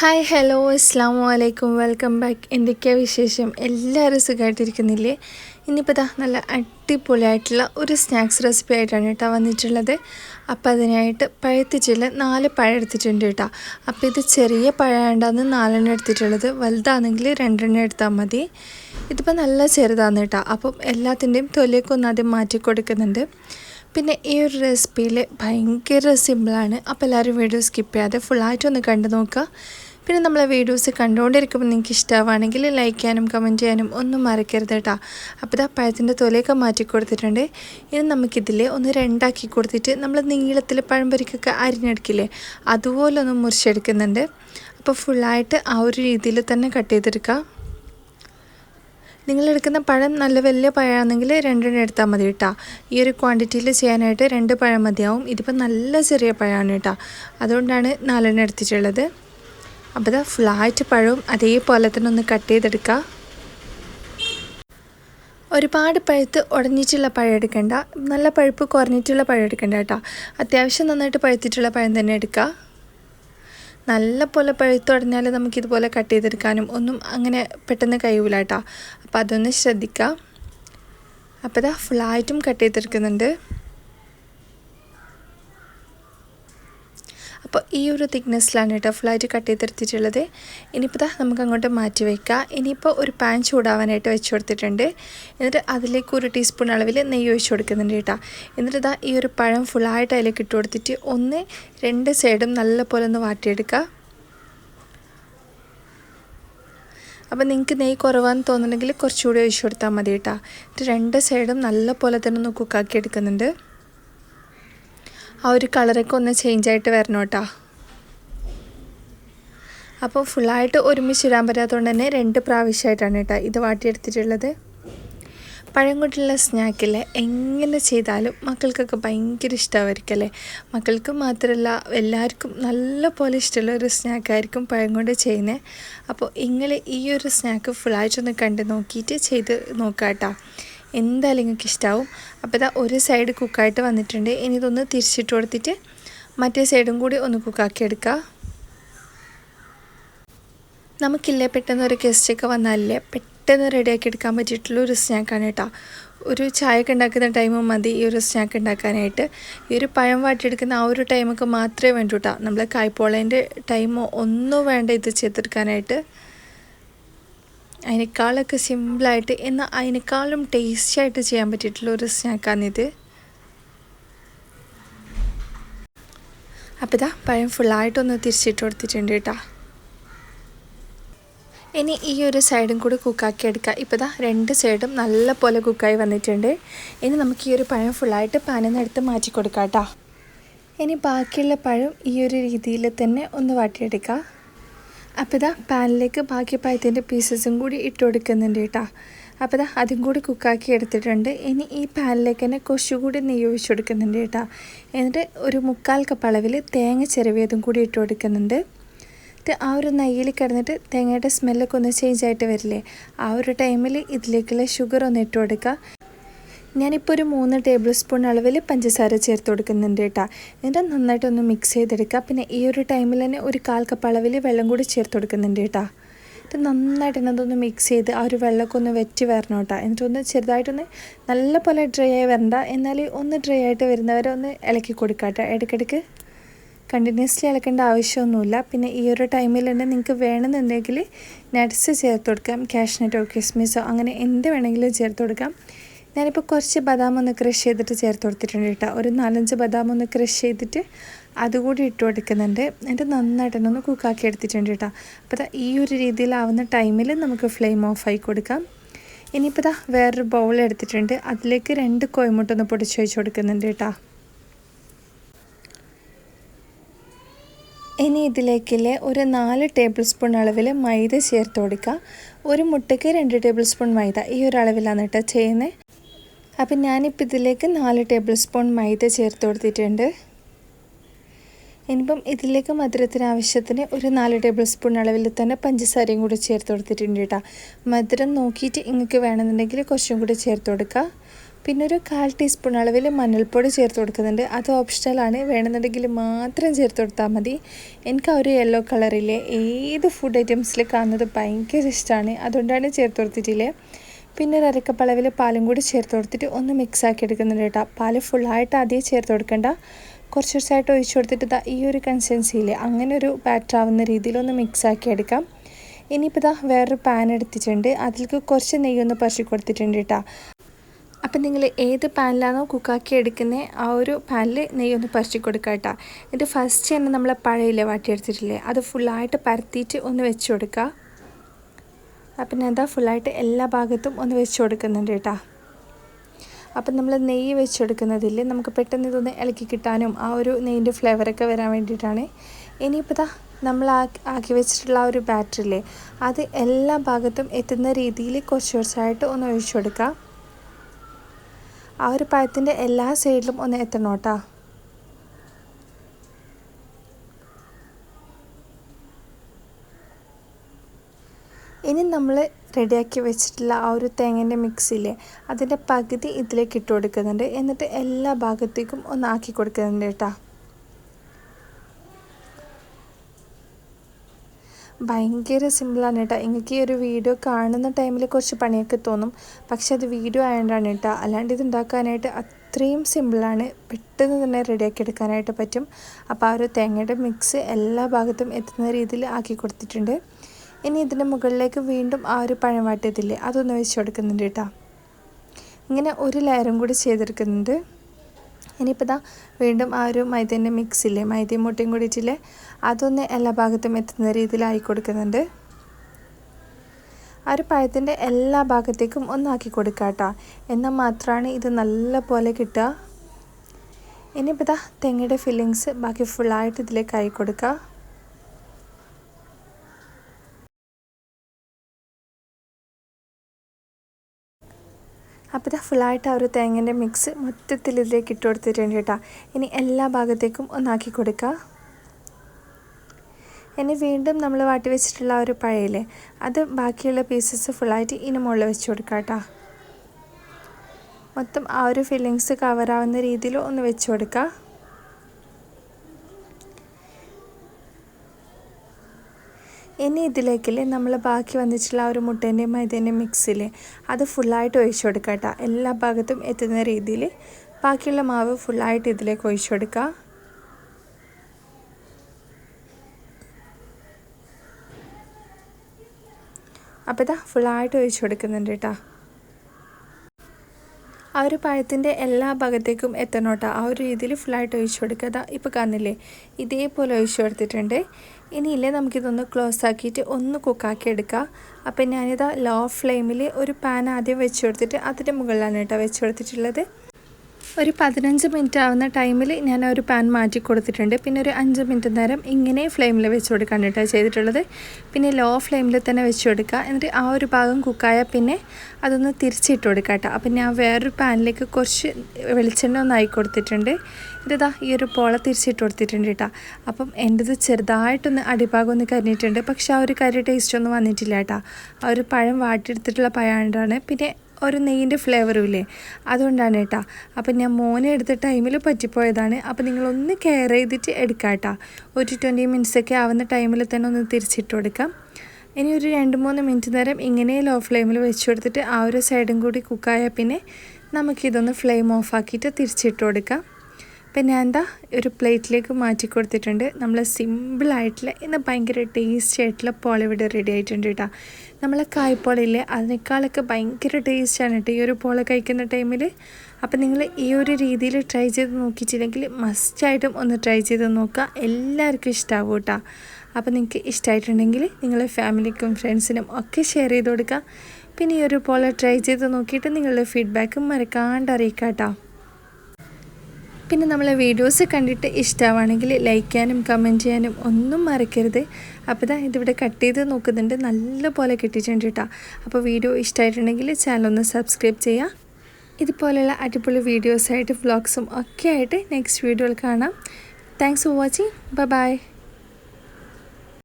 Hi hello അസ്സാം വലൈക്കും welcome back എന്തൊക്കെയാണ് വിശേഷം? എല്ലാവരും സുഖമായിട്ടിരിക്കുന്നില്ലേ ഇനിയിപ്പോൾ ഇതാ നല്ല അടിപൊളിയായിട്ടുള്ള ഒരു സ്നാക്സ് റെസിപ്പി ആയിട്ടാണ് കേട്ടോ വന്നിട്ടുള്ളത്. അപ്പോൾ അതിനായിട്ട് പഴത്തിച്ചില്ല നാല് പഴം എടുത്തിട്ടുണ്ട് കേട്ടോ. അപ്പോൾ ഇത് ചെറിയ പഴമുണ്ടാന്ന് നാലെണ്ണം എടുത്തിട്ടുള്ളത്. വലുതാണെങ്കിൽ രണ്ടെണ്ണം എടുത്താൽ മതി. ഇതിപ്പോൾ നല്ല ചെറുതാണ് കേട്ടോ. അപ്പം എല്ലാത്തിന്റെയും തൊലിയൊക്കെ ഒന്ന് ആദ്യം മാറ്റി കൊടുക്കുന്നുണ്ട്. പിന്നെ ഈ ഒരു റെസിപ്പിയിൽ ഭയങ്കര സിമ്പിളാണ് അപ്പോൾ എല്ലാവരും വീഡിയോ സ്കിപ്പ് ചെയ്യാതെ ഫുള്ളായിട്ടൊന്ന് കണ്ടു നോക്കുക. പിന്നെ നമ്മളെ വീഡിയോസ് കണ്ടുകൊണ്ടിരിക്കുമ്പോൾ നിങ്ങൾക്ക് ഇഷ്ടമാണെങ്കിൽ ലൈക്ക് ചെയ്യാനും കമന്റ് ചെയ്യാനും ഒന്നും മറക്കരുത് കേട്ടോ. അപ്പോൾ ഇതാ പഴത്തിന്റെ തൊലയൊക്കെ മാറ്റി കൊടുത്തിട്ടുണ്ട്. ഇനി നമുക്കിതിൽ ഒന്ന് രണ്ടാക്കി കൊടുത്തിട്ട് നമ്മൾ നീളത്തിൽ പഴംപൊരിക്കൊക്കെ അരിഞ്ഞെടുക്കില്ലേ? അതുപോലെ ഒന്ന് മുറിച്ചെടുക്കുന്നുണ്ട്. അപ്പോൾ ഫുള്ളായിട്ട് ആ ഒരു രീതിയിൽ തന്നെ കട്ട് ചെയ്തെടുക്കുക നിങ്ങളെടുക്കുന്ന പഴം നല്ല വലിയ പഴമാണെങ്കിൽ രണ്ടെണ്ണം എടുത്താൽ മതി കേട്ടോ. ഈ ഒരു ക്വാണ്ടിറ്റിയിൽ ചെയ്യാനായിട്ട് രണ്ട് പഴം മതിയാവും. ഇതിപ്പോൾ നല്ല ചെറിയ പഴമാണ് കേട്ടോ. അതുകൊണ്ടാണ് നാലെണ്ണം എടുത്തിട്ടുള്ളത്. അപ്പോൾ ഇതാ ഫുള്ളായിട്ട് പഴവും അതേപോലെ തന്നെ ഒന്ന് കട്ട് ചെയ്തെടുക്കുക ഒരുപാട് പഴുത്ത് ഉടഞ്ഞിട്ടുള്ള പഴം എടുക്കണ്ട. നല്ല പഴുപ്പ് കുറഞ്ഞിട്ടുള്ള പഴം എടുക്കണ്ട കേട്ടോ. അത്യാവശ്യം നന്നായിട്ട് പഴുത്തിട്ടുള്ള പഴം തന്നെ എടുക്കുക നല്ല പോലെ പഴുത്തുടഞ്ഞാൽ നമുക്കിതുപോലെ കട്ട് ചെയ്തെടുക്കാനും ഒന്നും അങ്ങനെ പെട്ടെന്ന് കഴിയൂല കേട്ടോ. അപ്പോൾ അതൊന്ന് ശ്രദ്ധിക്കുക അപ്പോൾ ഇതാ ഫുള്ളായിട്ടും കട്ട് ചെയ്തെടുക്കുന്നുണ്ട് അപ്പോൾ ഈ ഒരു തിക്നെസ്സിലാണ് കേട്ടോ ഫുള്ളായിട്ട് കട്ട് ചെയ്തെടുത്തിട്ടുള്ളത്. ഇനിയിപ്പോൾ നമുക്ക് അങ്ങോട്ട് മാറ്റി വയ്ക്കാം ഇനിയിപ്പോൾ ഒരു പാൻ ചൂടാവാനായിട്ട് വെച്ച് കൊടുത്തിട്ടുണ്ട്. എന്നിട്ട് അതിലേക്ക് ഒരു ടീസ്പൂൺ അളവിൽ നെയ്യ് ഒഴിച്ച് കൊടുക്കുന്നുണ്ട് കേട്ടോ. എന്നിട്ട് ഇതാ ഈ ഒരു പഴം ഫുള്ളായിട്ട് അതിലേക്ക് ഇട്ട് കൊടുത്തിട്ട് ഒന്ന് രണ്ട് സൈഡും നല്ലപോലെ ഒന്ന് വാട്ടിയെടുക്കുക അപ്പം നിങ്ങൾക്ക് നെയ്യ് കുറവാന്ന് തോന്നുന്നുണ്ടെങ്കിൽ കുറച്ചുകൂടി ഒഴിച്ചു കൊടുത്താൽ മതി കേട്ടോ. രണ്ട് സൈഡും നല്ല പോലെ തന്നെ ഒന്ന് കുക്കാക്കി എടുക്കുന്നുണ്ട്. ആ ഒരു കളറൊക്കെ ഒന്ന് ചേഞ്ച് ആയിട്ട് വരണം കേട്ടോ അപ്പോൾ ഫുള്ളായിട്ട് ഒരുമിച്ച് ഇടാൻ പറ്റാത്തതുകൊണ്ട് തന്നെ രണ്ട് പ്രാവശ്യമായിട്ടാണ് കേട്ടോ ഇത് വാട്ടിയെടുത്തിട്ടുള്ളത്. പഴം സ്നാക്കില്ലേ എങ്ങനെ ചെയ്താലും മക്കൾക്കൊക്കെ ഭയങ്കര ഇഷ്ടമായിരിക്കല്ലേ മക്കൾക്ക് മാത്രമല്ല എല്ലാവർക്കും നല്ല പോലെ ഇഷ്ടമുള്ള ഒരു സ്നാക്കായിരിക്കും പഴം കൊണ്ട് ചെയ്യുന്നത് അപ്പോൾ നിങ്ങൾ ഈ ഒരു സ്നാക്ക് ഫുള്ളായിട്ടൊന്ന് കണ്ട് നോക്കിയിട്ട് ചെയ്ത് നോക്കാം കേട്ടോ എന്തായാലും നിങ്ങൾക്ക് ഇഷ്ടമാവും അപ്പോൾ ഇതാ ഒരു സൈഡ് കുക്കായിട്ട് വന്നിട്ടുണ്ട്. ഇനി ഇതൊന്ന് തിരിച്ചിട്ട് കൊടുത്തിട്ട് മറ്റേ സൈഡും കൂടി ഒന്ന് കുക്കാക്കി എടുക്കുക നമുക്കില്ലേ പെട്ടെന്ന് ഒരു ഗസ്റ്റൊക്കെ വന്നാലേ പെട്ടെന്ന് റെഡിയാക്കി എടുക്കാൻ പറ്റിയിട്ടുള്ള ഒരു സ്നാക്കാണ് കേട്ടോ. ഒരു ചായയൊക്കെ ഉണ്ടാക്കുന്ന ടൈം മതി ഈ ഒരു സ്നാക്ക് ഉണ്ടാക്കാനായിട്ട്. ഈ ഒരു പഴം വാട്ടിയെടുക്കുന്ന ആ ഒരു ടൈമൊക്കെ മാത്രമേ വേണ്ടൂ കേട്ടോ. നമ്മൾ കായ്പോളേന്റെ ടൈമോ ഒന്നും വേണ്ട ഇത് ചെയ്തെടുക്കാനായിട്ട്. അതിനേക്കാളൊക്കെ സിമ്പിളായിട്ട് എന്നാൽ അതിനേക്കാളും ടേസ്റ്റി ആയിട്ട് ചെയ്യാൻ പറ്റിയിട്ടുള്ള ഒരു സ്നാക്കാണിത് അപ്പോൾ ഇതാ പഴം ഫുള്ളായിട്ടൊന്ന് തിരിച്ചിട്ട് കൊടുത്തിട്ടുണ്ട് കേട്ടോ. ഇനി ഈ ഒരു സൈഡും കൂടി കുക്കാക്കി എടുക്കുക ഇപ്പോൾ ഇതാ രണ്ട് സൈഡും നല്ല പോലെ കുക്കായി വന്നിട്ടുണ്ട്. ഇനി നമുക്ക് ഈ ഒരു പഴം ഫുള്ളായിട്ട് പാനിൽ നിന്ന് എടുത്ത് മാറ്റി കൊടുക്കാം കേട്ടോ. ഇനി ബാക്കിയുള്ള പഴം ഈ ഒരു രീതിയിൽ തന്നെ ഒന്ന് വാട്ടിയെടുക്കുക അപ്പോൾ ഇതാ പാനിലേക്ക് ബാക്കി പായത്തിന്റെ പീസസും കൂടി ഇട്ട് കൊടുക്കുന്നുണ്ട് കേട്ടോ അപ്പോൾ ഇതാ അതും കൂടി കുക്കാക്കി എടുത്തിട്ടുണ്ട്. ഇനി ഈ പാനിലേക്ക് തന്നെ കുറച്ചുകൂടി നെയ്യ് ഒഴിച്ചു കൊടുക്കുന്നുണ്ട് കേട്ടോ എന്നിട്ട് ഒരു മുക്കാൽ കപ്പ് അളവിൽ തേങ്ങ ചിരവിയതും കൂടി ഇട്ട് കൊടുക്കുന്നുണ്ട്. ആ ഒരു നെയ്യിൽ കിടന്നിട്ട് തേങ്ങയുടെ സ്മെല്ലൊക്കെ ഒന്ന് ചേഞ്ച് ആയിട്ട് വരില്ലേ? ആ ഒരു ടൈമിൽ ഇതിലേക്കുള്ള ഷുഗർ ഒന്ന് ഇട്ട് കൊടുക്കുക ഞാനിപ്പോൾ ഒരു മൂന്ന് ടേബിൾ സ്പൂൺ അളവിൽ പഞ്ചസാര ചേർത്ത് കൊടുക്കുന്നുണ്ട് കേട്ടോ എന്നിട്ട് നന്നായിട്ടൊന്ന് മിക്സ് ചെയ്തെടുക്കുക പിന്നെ ഈ ഒരു ടൈമിൽ തന്നെ ഒരു കാൽ കപ്പ് അളവിൽ വെള്ളം കൂടി ചേർത്ത് കൊടുക്കുന്നുണ്ട് കേട്ടോ ഇത് നന്നായിട്ട് തന്നെ മിക്സ് ചെയ്ത് ആ ഒരു വെള്ളമൊക്കെ ഒന്ന് വെറ്റി വരണം കേട്ടോ എന്നിട്ടൊന്ന് ചെറുതായിട്ടൊന്ന് നല്ല പോലെ ഡ്രൈ ആയി വരണ്ട. എന്നാൽ ഒന്ന് ഡ്രൈ ആയിട്ട് വരുന്നവരെ ഒന്ന് ഇളക്കി കൊടുക്കാം കേട്ടോ ഇടയ്ക്കിടയ്ക്ക് കണ്ടിന്യൂസ്ലി ഇളക്കേണ്ട ആവശ്യമൊന്നുമില്ല. പിന്നെ ഈ ഒരു ടൈമിൽ തന്നെ നിങ്ങൾക്ക് വേണമെന്നുണ്ടെങ്കിൽ നട്ട്സ് ചേർത്ത് കൊടുക്കാം. കാഷ്നട്ടോ കിസ്മിസോ അങ്ങനെ എന്ത് വേണമെങ്കിലും ചേർത്ത് കൊടുക്കാം. ഞാനിപ്പോൾ കുറച്ച് ബദാം ഒന്ന് ക്രഷ് ചെയ്തിട്ട് ചേർത്ത് കൊടുത്തിട്ടുണ്ട് കേട്ടോ. ഒരു നാലഞ്ച് ബദാം ഒന്ന് ക്രഷ് ചെയ്തിട്ട് അതുകൂടി ഇട്ട് കൊടുക്കുന്നുണ്ട്. എന്നിട്ട് നന്നായിട്ട് തന്നെ ഒന്ന് കുക്കാക്കി എടുത്തിട്ടുണ്ട് കേട്ടോ. അപ്പോൾ ഈ ഒരു രീതിയിലാവുന്ന ടൈമിൽ നമുക്ക് ഫ്ലെയിം ഓഫ് ആയി കൊടുക്കാം. ഇനിയിപ്പോൾ ഇതാ വേറൊരു ബൗൾ എടുത്തിട്ടുണ്ട്. അതിലേക്ക് രണ്ട് കോയമുട്ടൊന്ന് പൊടിച്ച് വെച്ച് കൊടുക്കുന്നുണ്ട് കേട്ടോ. ഇനി ഇതിലേക്കിലെ ഒരു നാല് ടേബിൾ സ്പൂൺ അളവിൽ മൈദ ചേർത്ത് കൊടുക്കുക ഒരു മുട്ടയ്ക്ക് രണ്ട് ടേബിൾ സ്പൂൺ മൈദ. ഈ ഒരു അളവിലാണ് കേട്ടോ ചെയ്യുന്നത് അപ്പം ഞാനിപ്പോൾ ഇതിലേക്ക് നാല് ടേബിൾ സ്പൂൺ മൈദ ചേർത്ത് കൊടുത്തിട്ടുണ്ട്. ഇനിയിപ്പം ഇതിലേക്ക് മധുരത്തിന് ആവശ്യത്തിന് ഒരു നാല് ടേബിൾ സ്പൂൺ അളവിൽ തന്നെ പഞ്ചസാരയും കൂടി ചേർത്ത് കൊടുത്തിട്ടുണ്ട് കേട്ടോ മധുരം നോക്കിയിട്ട് നിങ്ങൾക്ക് വേണമെന്നുണ്ടെങ്കിൽ കുറച്ചും കൂടി ചേർത്ത് കൊടുക്കുക പിന്നെ ഒരു കാൽ ടീസ്പൂൺ അളവിൽ മഞ്ഞൾപ്പൊടി ചേർത്ത് കൊടുക്കുന്നുണ്ട്. അത് ഓപ്ഷണലാണ് വേണമെന്നുണ്ടെങ്കിൽ മാത്രം ചേർത്ത് കൊടുത്താൽ മതി. എനിക്ക് ആ ഒരു യെല്ലോ കളറിലെ ഏത് ഫുഡ് ഐറ്റംസിൽ കാണുന്നത് ഭയങ്കര ഇഷ്ടമാണ് അതുകൊണ്ടാണ് ചേർത്ത് കൊടുത്തിട്ടില്ലേ? പിന്നെ ഒരു അരക്കപ്പളവിൽ പാലും കൂടി ചേർത്ത് കൊടുത്തിട്ട് ഒന്ന് മിക്സ് ആക്കി എടുക്കുന്നുണ്ട് കേട്ടോ. പാൽ ഫുള്ളായിട്ട് ആദ്യം ചേർത്ത് കൊടുക്കേണ്ട. കുറച്ച് കുറച്ചായിട്ട് ഒഴിച്ചു കൊടുത്തിട്ട് ഇതാ ഈ ഒരു കൺസിസ്റ്റൻസിയിൽ അങ്ങനെ ഒരു ബാറ്റർ ആവുന്ന രീതിയിൽ ഒന്ന് മിക്സ് ആക്കി എടുക്കാം. ഇനിയിപ്പോൾ ഇതാ വേറൊരു പാൻ എടുത്തിട്ടുണ്ട്. അതിലേക്ക് കുറച്ച് നെയ്യൊന്ന് പറിച്ചു കൊടുത്തിട്ടുണ്ട് കേട്ടോ. അപ്പം നിങ്ങൾ ഏത് പാനിലാണോ കുക്കാക്കി എടുക്കുന്നത് ആ ഒരു പാനിൽ നെയ്യൊന്ന് പറിച്ചു കൊടുക്കുക കേട്ടോ. ഇത് ഫസ്റ്റ് തന്നെ നമ്മൾ പഴയില്ലേ വാട്ടിയെടുത്തിട്ടില്ലേ അത് ഫുള്ളായിട്ട് പരത്തിയിട്ട് ഒന്ന് വെച്ച് കൊടുക്കുക അപ്പം എന്താ ഫുള്ളായിട്ട് എല്ലാ ഭാഗത്തും ഒന്ന് വെച്ച് കൊടുക്കുന്നുണ്ട് കേട്ടോ. അപ്പം നമ്മൾ നെയ്യ് വെച്ചെടുക്കുന്നതിൽ നമുക്ക് പെട്ടെന്ന് ഇതൊന്ന് ഇളക്കി കിട്ടാനും ആ ഒരു നെയ്യിന്റെ ഫ്ലേവറൊക്കെ വരാൻ വേണ്ടിയിട്ടാണ്. ഇനിയിപ്പോൾ ഇതാ നമ്മൾ ആക്കി വെച്ചിട്ടുള്ള ആ ഒരു ബാറ്ററില്ലേ അത് എല്ലാ ഭാഗത്തും എത്തുന്ന രീതിയിൽ കുറച്ച് കുറച്ചായിട്ട് ഒന്ന് ഒഴിച്ചു കൊടുക്കുക ആ ഒരു പഴത്തിന്റെ എല്ലാ സൈഡിലും ഒന്ന് എത്തണം കേട്ടോ. ഇനി നമ്മൾ റെഡിയാക്കി വെച്ചിട്ടുള്ള ആ ഒരു തേങ്ങേന്റെ മിക്സില്ലേ അതിന്റെ പകുതി ഇതിലേക്ക് ഇട്ട് കൊടുക്കുന്നുണ്ട്. എന്നിട്ട് എല്ലാ ഭാഗത്തേക്കും ഒന്ന് ആക്കി കൊടുക്കുന്നുണ്ട് കേട്ടോ. ഭയങ്കര സിമ്പിളാണ് കേട്ടോ. എനിക്ക് ഈ ഒരു വീഡിയോ കാണുന്ന ടൈമിൽ കുറച്ച് പണിയൊക്കെ തോന്നും. പക്ഷെ അത് വീഡിയോ ആയതുകൊണ്ടാണ് കേട്ടോ. അല്ലാണ്ട് ഇത് ഉണ്ടാക്കാനായിട്ട് അത്രയും സിമ്പിളാണ്. പെട്ടെന്ന് തന്നെ റെഡിയാക്കി എടുക്കാനായിട്ട് പറ്റും. അപ്പോൾ ആ ഒരു തേങ്ങയുടെ മിക്സ് എല്ലാ ഭാഗത്തും എത്തുന്ന രീതിയിൽ ആക്കി കൊടുത്തിട്ടുണ്ട്. ഇനി ഇതിന്റെ മുകളിലേക്ക് വീണ്ടും ആ ഒരു പഴം വാട്ടിയതില്ലേ അതൊന്ന് വെച്ച് കൊടുക്കുന്നുണ്ട് കേട്ടോ. ഇങ്ങനെ ഒരു ലെയറും കൂടി ചെയ്തെടുക്കുന്നുണ്ട്. ഇനിയിപ്പോൾ ഇതാ വീണ്ടും ആ ഒരു മൈദേന്റെ മിക്സില്ലേ? മൈദയും മുട്ടയും കൂടിയിട്ടില്ലേ അതൊന്ന് എല്ലാ ഭാഗത്തും എത്തുന്ന രീതിയിലായി കൊടുക്കുന്നുണ്ട്. ആ ഒരു പഴത്തിന്റെ എല്ലാ ഭാഗത്തേക്കും ഒന്നാക്കി കൊടുക്കുക കേട്ടോ. എന്നാൽ മാത്രമാണ് ഇത് നല്ല പോലെ കിട്ടുക. ഇനിയിപ്പോൾ ഇതാ തെങ്ങയുടെ ഫില്ലിങ്സ് ബാക്കി ഫുള്ളായിട്ട് ഇതിലേക്ക് ആയി കൊടുക്കുക അപ്പോൾ ഇതാ ഫുള്ളായിട്ട് ആ ഒരു തേങ്ങന്റെ മിക്സ് മൊത്തത്തിൽ ഇതിലേക്ക് ഇട്ട് കൊടുത്തിട്ടുണ്ട് കേട്ടോ. ഇനി എല്ലാ ഭാഗത്തേക്കും ഒന്നാക്കി കൊടുക്കുക ഇനി വീണ്ടും നമ്മൾ വാട്ടി വെച്ചിട്ടുള്ള ആ ഒരു പഴയില്ലേ അത് ബാക്കിയുള്ള പീസസ് ഫുള്ളായിട്ട് ഇനി മുകളിൽ വെച്ച് കൊടുക്കുക കേട്ടോ. മൊത്തം ആ ഒരു ഫില്ലിങ്സ് കവറാവുന്ന രീതിയിൽ ഒന്ന് വെച്ച് കൊടുക്കുക ഇനി ഇതിലേക്കില്ലേ നമ്മൾ ബാക്കി വന്നിട്ടുള്ള ആ ഒരു മുട്ടേന്റെയും മൈദേന്റെയും മിക്സിൽ അത് ഫുള്ളായിട്ട് ഒഴിച്ചു കൊടുക്കുക കേട്ടോ. എല്ലാ ഭാഗത്തും എത്തുന്ന രീതിയിൽ ബാക്കിയുള്ള മാവ് ഫുള്ളായിട്ട് ഇതിലേക്ക് ഒഴിച്ചു കൊടുക്കുക. അപ്പോൾ ഇതാ ഫുള്ളായിട്ട് ഒഴിച്ചു കൊടുക്കുന്നുണ്ട് കേട്ടോ. ആ ഒരു പഴത്തിന്റെ എല്ലാ ഭാഗത്തേക്കും എത്തണം ആ ഒരു രീതിയിൽ ഫുള്ളായിട്ട് ഒഴിച്ചു കൊടുക്കുക. അതാ ഇപ്പോൾ കാണുന്നില്ലേ ഇതേപോലെ ഒഴിച്ചു കൊടുത്തിട്ടുണ്ട്. ഇനിയില്ലേ നമുക്കിതൊന്ന് ക്ലോസ് ആക്കിയിട്ട് ഒന്ന് കുക്കാക്കി എടുക്കുക അപ്പം ഞാനിതാ ലോ ഫ്ലെയിമിൽ ഒരു പാൻ ആദ്യം വെച്ച് കൊടുത്തിട്ട് അതിന്റെ മുകളിലാണ് കേട്ടോ വെച്ച് കൊടുത്തിട്ടുള്ളത്. ഒരു പതിനഞ്ച് മിനിറ്റ് ആവുന്ന ടൈമിൽ ഞാൻ ഒരു പാൻ മാറ്റി കൊടുത്തിട്ടുണ്ട്. പിന്നെ ഒരു അഞ്ച് മിനിറ്റ് നേരം ഇങ്ങനെ ഫ്ലെയിമിൽ വെച്ച് കൊടുക്കാൻ കേട്ടോ ചെയ്തിട്ടുള്ളത്. പിന്നെ ലോ ഫ്ലെയിമിൽ തന്നെ വെച്ച് കൊടുക്കുക. എന്നിട്ട് ആ ഒരു ഭാഗം കുക്കായ പിന്നെ അതൊന്ന് തിരിച്ചിട്ട് കൊടുക്കുക കേട്ടോ. അപ്പം ഞാൻ വേറൊരു പാനിലേക്ക് കുറച്ച് വെളിച്ചെണ്ണ ഒന്ന് കൊടുത്തിട്ടുണ്ട്. ഇതാ ഈ ഒരു പോള തിരിച്ചിട്ട് കൊടുത്തിട്ടുണ്ട് കേട്ടോ. അപ്പം എന്റെത് ചെറുതായിട്ടൊന്ന് അടിഭാഗം ഒന്ന് കരിഞ്ഞിട്ടുണ്ട്. പക്ഷെ ആ ഒരു കരി ടേസ്റ്റ് ഒന്നും വന്നിട്ടില്ല കേട്ടോ. ആ ഒരു പഴം വാട്ടിയെടുത്തിട്ടുള്ള പഴമാണ് പിന്നെ ഒരു നെയ്യിന്റെ ഫ്ലേവറും ഇല്ലേ? അതുകൊണ്ടാണ് കേട്ടോ. അപ്പം ഞാൻ മോനെ എടുത്ത ടൈമിൽ പറ്റിപ്പോയതാണ്. അപ്പം നിങ്ങളൊന്ന് കെയർ ചെയ്തിട്ട് എടുക്കാം കേട്ടോ. ഒരു ട്വന്റി മിനിറ്റ്സൊക്കെ ആവുന്ന ടൈമിൽ തന്നെ ഒന്ന് തിരിച്ചിട്ട് കൊടുക്കാം. ഇനി ഒരു രണ്ട് മൂന്ന് മിനിറ്റ് നേരം ഇങ്ങനെ ലോ ഫ്ലെയിമിൽ വെച്ച് കൊടുത്തിട്ട് ആ ഒരു സൈഡും കൂടി കുക്കായാൽ പിന്നെ നമുക്കിതൊന്ന് ഫ്ലെയിം ഓഫ് ആക്കിയിട്ട് തിരിച്ചിട്ട് കൊടുക്കാം. പിന്നെ എന്താ? ഒരു പ്ലേറ്റിലേക്ക് മാറ്റി കൊടുത്തിട്ടുണ്ട്. നമ്മൾ സിമ്പിളായിട്ടുള്ള ഇന്ന് ഭയങ്കര ടേസ്റ്റി ആയിട്ടുള്ള പോള റെഡി ആയിട്ടുണ്ട് കേട്ടോ. നമ്മളെ കായ്പോളയില്ലേ അതിനേക്കാളൊക്കെ ഭയങ്കര ടേസ്റ്റാണ് കേട്ടോ ഈ ഒരു പോള കഴിക്കുന്ന ടൈമിൽ അപ്പം നിങ്ങൾ ഈ ഒരു രീതിയിൽ ട്രൈ ചെയ്ത് നോക്കിയിട്ടില്ലെങ്കിൽ മസ്റ്റായിട്ടും ഒന്ന് ട്രൈ ചെയ്ത് നോക്കുക എല്ലാവർക്കും ഇഷ്ടമാവും കേട്ടോ. അപ്പോൾ നിങ്ങൾക്ക് ഇഷ്ടമായിട്ടുണ്ടെങ്കിൽ നിങ്ങളെ ഫാമിലിക്കും ഫ്രണ്ട്സിനും ഒക്കെ ഷെയർ ചെയ്ത് കൊടുക്കുക പിന്നെ ഈ ഒരു പോള ട്രൈ ചെയ്ത് നോക്കിയിട്ട് നിങ്ങളുടെ ഫീഡ്ബാക്കും മറക്കാണ്ട് അറിയിക്കാം കേട്ടോ. പിന്നെ നമ്മളെ വീഡിയോസ് കണ്ടിട്ട് ഇഷ്ടമാണെങ്കിൽ ലൈക്ക് ചെയ്യാനും കമന്റ് ചെയ്യാനും ഒന്നും മറക്കരുത്. അപ്പോൾ ഇതാ ഇതിവിടെ കട്ട് ചെയ്ത് നോക്കുന്നുണ്ട്. നല്ലപോലെ കിട്ടിയിട്ടുണ്ട് കേട്ടോ അപ്പോൾ വീഡിയോ ഇഷ്ടമായിട്ടുണ്ടെങ്കിൽ ഒന്ന് സബ്സ്ക്രൈബ് ചെയ്യുക ഇതുപോലെയുള്ള അടിപൊളി വീഡിയോസായിട്ട് വ്ളോഗ്സും ഒക്കെ ആയിട്ട് നെക്സ്റ്റ് വീഡിയോയിൽ കാണാം. Thanks for watching bye bye